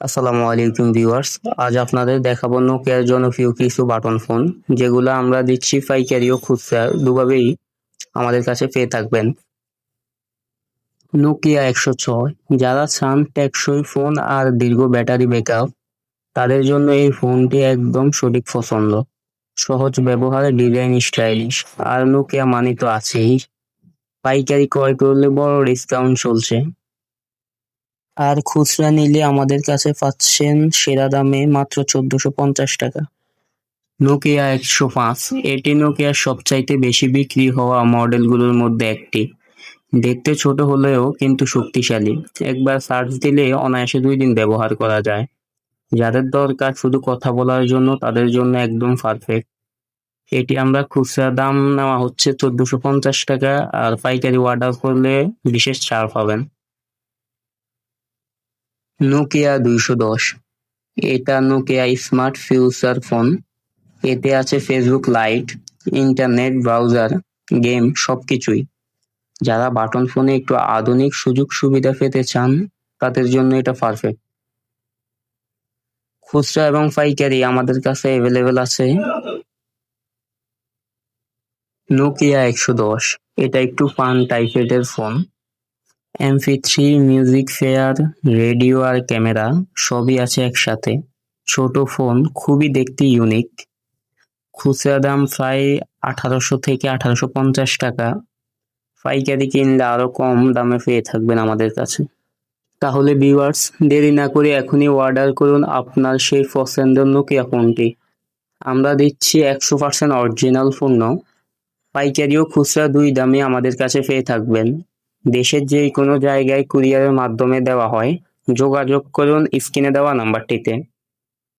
আসসালামু আলাইকুম ভিউয়ার্স। আজ আপনাদের দেখাবো নোকিয়ার জনপ্রিয় কিছু বাটন ফোন, যেগুলো আমরা দিচ্ছি পাইকারি ও খুচরা, দুভাবেই আমাদের কাছে পেয়ে থাকবেন। নোকিয়া একশো ছয়, যারা চান টেকসই ফোন আর দীর্ঘ ব্যাটারি ব্যাকআপ, তাদের জন্য এই ফোনটি একদম সঠিক পছন্দ। সহজ ব্যবহারে ডিজাইন স্টাইলিশ আর নোকিয়া মানি তো আছেই। পাইকারি ক্রয় করলে বড় ডিসকাউন্ট চলছে। আর খুচরা নিলে আমাদের কাছে পাচ্ছেন সেরা দামে মাত্র চোদ্দশো পঞ্চাশ টাকা। নোকিয়া একশো পাঁচ, এটি নোকিয়ার সবচাইতে বেশি বিক্রি হওয়া মডেলগুলোর মধ্যে একটি। দেখতে ছোট হলেও কিন্তু শক্তিশালী। একবার সার্চ দিলে অনায়াসে দুই দিন ব্যবহার করা যায়। যাদের দরকার শুধু কথা বলার জন্য তাদের জন্য একদম পারফেক্ট এটি আমরা খুচরা দাম নেওয়া হচ্ছে চোদ্দশো পঞ্চাশ টাকা আর পাইকারি অর্ডার করলে বিশেষ ছাড় পাবেন। নোকিয়া দুইশো দশ। এটা নোকিয়া স্মার্ট ফিউচার ফোন এতে আছে Facebook lite internet browser game সবকিছুই। যারা বাটন ফোনে একটু আধুনিক সুযোগ সুবিধা পেতে চান, তাদের জন্য এটা পারফেক্ট খুচরা এবং পাইকারি আমাদের কাছে অ্যাভেলেবেল আছে। নোকিয়া একশো দশ। এটা একটু ফান টাইপের ফোন এমপি থ্রি মিউজিক ফেয়ার রেডিও আর ক্যামেরা সবই আছে একসাথে। ছোট ফোন খুবই দেখতে ইউনিক খুচরা দাম প্রায় আঠারোশো থেকে আঠারোশো পঞ্চাশ টাকা। পাইকারি কিনলে আরও কম দামে পেয়ে থাকবেন আমাদের কাছে। তাহলে ভিউয়ার্স দেরি না করে এখনই অর্ডার করুন আপনার সেই পছন্দের নোকিয়া ফোনটি আমরা দিচ্ছি একশো পার্সেন্ট অরিজিনাল পণ্য। পাইকারি ও খুচরা দুই দামে আমাদের কাছে পেয়ে থাকবেন। দেশের যে কোনো জায়গায় কুরিয়ারের মাধ্যমে দেওয়া হয় যোগাযোগ করুন স্ক্রিনে দেওয়া নাম্বারটিতে